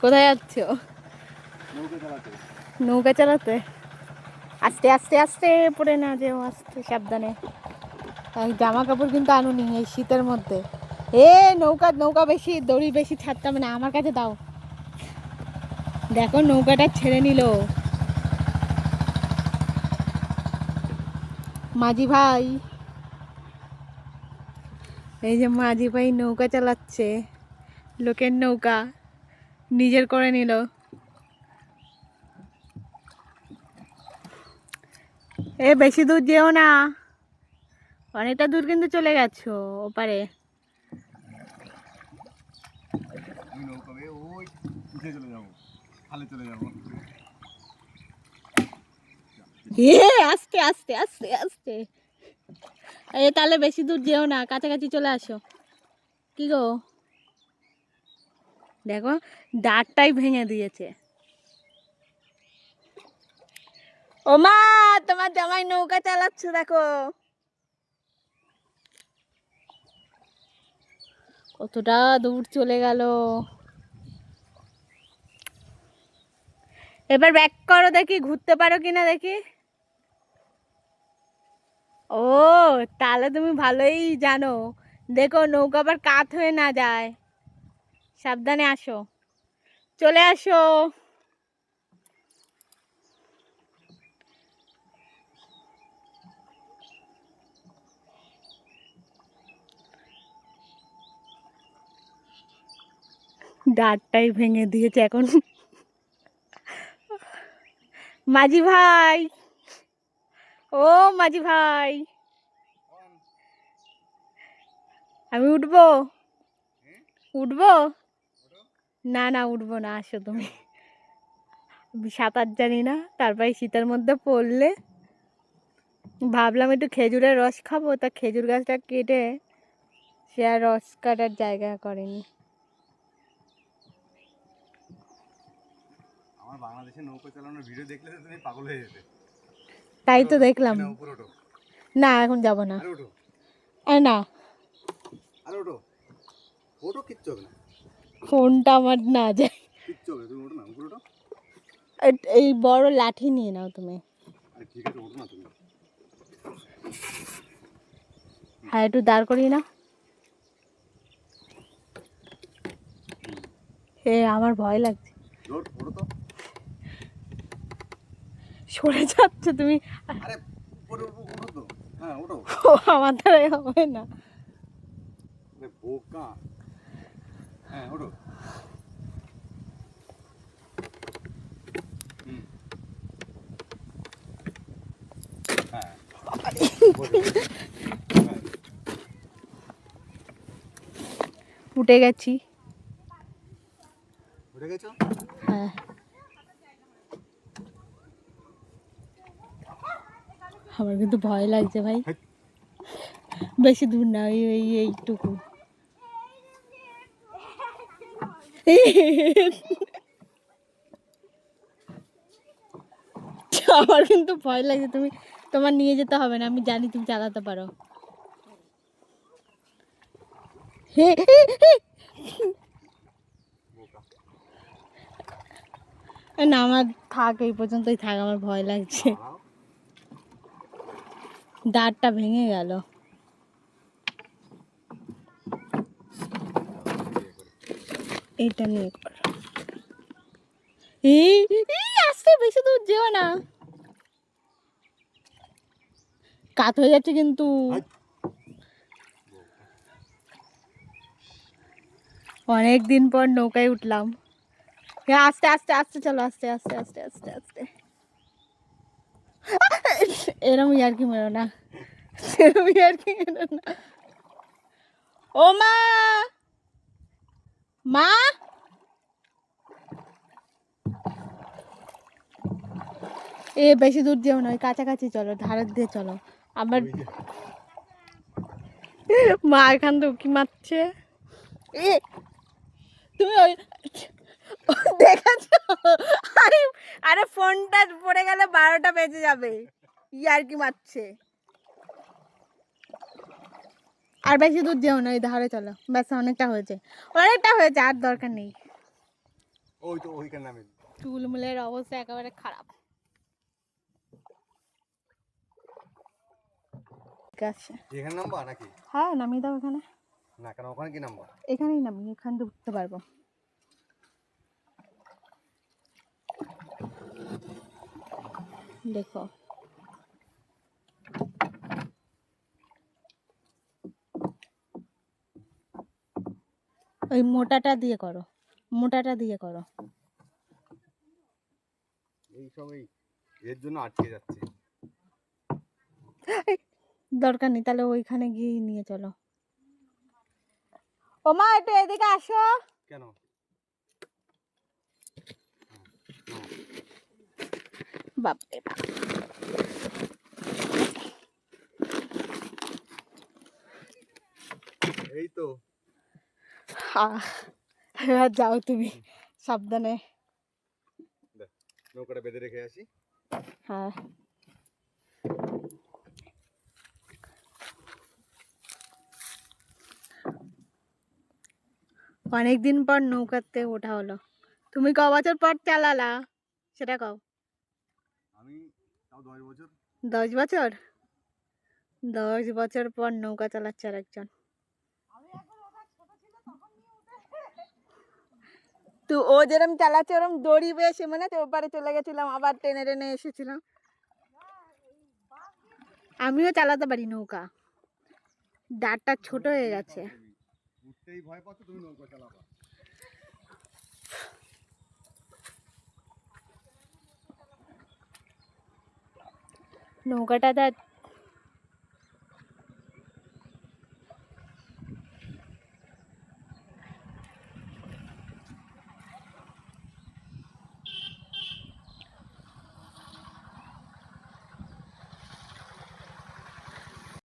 কোথায় যাচ্ছ? নৌকা চালাতে। আস্তে আস্তে আস্তে পড়ে না যে আস্তে সাবধানে। জামা কাপড় কিন্তু আনুনি এই শীতের মধ্যে। এ, নৌকা নৌকা বেশি, দড়ি বেশি ছাড়তাম না, আমার কাছে দাও। দেখো, নৌকাটা ছেড়ে নিল। মাঝি ভাই। এই যে মাঝি ভাই নৌকা চালাচ্ছে। লোকের নৌকা। নিজের করে নিল। এ বেশি দূর যেও না। অনেকটা দূর কিন্তু চলে গেছো ওপারে। আস্তে আস্তে আস্তে আস্তে। এ তাহলে বেশি দূর যেও না কাছাকাছি চলে আসো। কি গো? দেখো, দাঁতটাই ভেঙে দিয়েছে। ও মা, তোমার জামাই নৌকা চালাচ্ছে, দেখো। কতটা দূর চলে গেল। এবার ব্যাক করো দেখি, ঘুরতে পারো কিনা দেখি। ও, তাহলে তুমি ভালোই জানো। দেখো, নৌকা আবার কাত হয়ে না যায়। সাবধানে আসো। চলে আসো। দাঁতটাই ভেঙে দিয়েছে এখন। মাঝি ভাই। ও মাঝি ভাই। আমি উঠবো? উঠবো? না না উঠবো না আসো তুমি। সাঁতার জানি না তারপরে শীতের মধ্যে পড়লে। ভাবলাম একটু খেজুরের রস খাব তা খেজুর গাছটা কেটে সে আর রস কাটার জায়গা করেনি। আমার বাংলাদেশে নৌকা চালানোর ভিডিও দেখলে তো তুমি পাগল হয়ে যেতে। তাই তো দেখলাম। না, এখন যাব না। আরে ওঠো। না। আরে ওঠো। ওঠো কিচ্ছু না। ফোনটা আমার না যায়। এ- এই বড় লাঠি নিয়ে নাও তুমি। হ্যাঁ একটু দাঁড় করিয়ে না হে আমার ভয় লাগছে। সরে যাচ্ছে তুমি। হ্যাঁ আমার দ্বারাই হবে না। বোকা। হ্যাঁ ওঠো। হ্যাঁ। উঠে গেছি। উঠে গেছো? হ্যাঁ। আমার কিন্তু ভয় লাগছে ভাই। বেশি দূর না এই এইটুকু। আমার কিন্তু ভয় লাগছে তুমি তোমার নিয়ে যেতে হবে না, আমি জানি তুমি চালাতে পারো। না, আমার থাক, এই পর্যন্তই থাক, আমার ভয় লাগছে। দাঁতটা ভেঙে গেল এইটা নিয়ে কর। এই এই, বেশি দূর যেও না। কাত হয়ে যাচ্ছে কিন্তু। অনেক দিন পর নৌকায় উঠলাম। আস্তে আস্তে আস্তে চলো আস্তে আস্তে আস্তে আস্তে আস্তে। এরম আর কি মেরো না। এরম আর কি মেরো না। ও মা! মা! এ বেশি দূর যেও না ওই কাছাকাছি চলো ধারের দিয়ে চলো। আবার মা এখান তো উকি মারছে। এ তুমি ওই দেখেছ আরে আরে ফোনটা পড়ে গেলে বারোটা বেজে যাবে। ইয়ার কি মারছে। আর বেশি দূর যেও না ওই ধারে চলো। ব্যাস অনেকটা হয়েছে। অনেকটা হয়েছে আর দরকার নেই। ওই তো ওইখানে নামে চুলমুলের অবস্থা একেবারে খারাপ। আছে। এখানে নামবা নাকি? হ্যাঁ নামিয়ে দাও এখানে। না কেন ওখানে কি নামবা? এখানেই নামি এখান থেকে উঠতে পারব। দেখো। ওই মোটাটা দিয়ে করো মোটাটা দিয়ে করো। এই সব এর জন্য আটকে যাচ্ছে। দরকার নেই তাহলে ওইখানে গিয়ে নিয়ে চলো। ও মা একটু এদিকে আসো। কেন? বাপরে বাপ। এই তো। এবার যাও তুমি সাবধানে। নৌকাটা বেঁধে রেখে আসি। হ্যাঁ। অনেকদিন পর নৌকাতে ওঠা হলো। তুমি ক বছর পর চালালা? সেটা কও। আমি তাও দশ বছর। দশ বছর? দশ বছর পর নৌকা চালাচ্ছে আর একজন তো ও যেরম চালাচ্ছে ওরম দড়ি বেশি মানে তো ওপারে চলে গেছিলাম আবার টেনে টেনে এসেছিলাম। আমিও চালাতে পারি নৌকা। ডাটটা ছোট হয়ে গেছে। উঠতেই ভয় পাচ্ছ তুমি নৌকা চালাবা। নৌকাটা